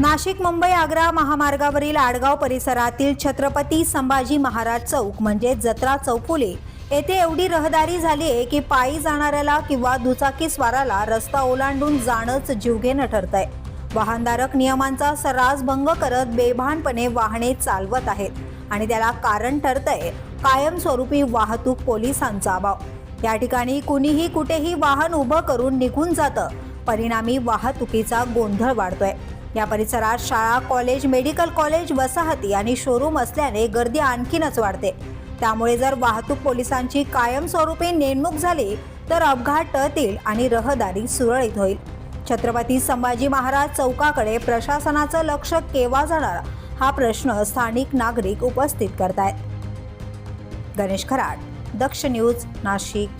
नाशिक मुंबई आग्रा महामार्गावरील आडगाव परिसरातील छत्रपती संभाजी महाराज चौक म्हणजे जत्रा चौफुले येथे एवढी रहदारी झाली आहे की पायी जाणाऱ्याला किंवा दुचाकी स्वाराला रस्ता ओलांडून जाणंच जीवघेणं ठरतंय. वाहनधारक नियमांचा सर्रास भंग करत बेभानपणे वाहने चालवत आहेत आणि त्याला कारण ठरतंय कायमस्वरूपी वाहतूक पोलिसांचा अभाव. या ठिकाणी कुणीही कुठेही वाहन उभं करून निघून जातं. परिणामी वाहतुकीचा गोंधळ वाढतोय. या परिसरात शाळा कॉलेज मेडिकल कॉलेज वसाहती आणि शोरूम असल्याने गर्दी आणखीनच वाढते. त्यामुळे जर वाहतूक पोलिसांची कायमस्वरूपी नेमणूक झाली तर अपघात टळतील आणि रहदारी सुरळीत होईल. छत्रपती संभाजी महाराज चौकाकडे प्रशासनाचं लक्ष केव्हा जाणार हा प्रश्न स्थानिक नागरिक उपस्थित करतायत. गणेश खराड दक्ष न्यूज नाशिक.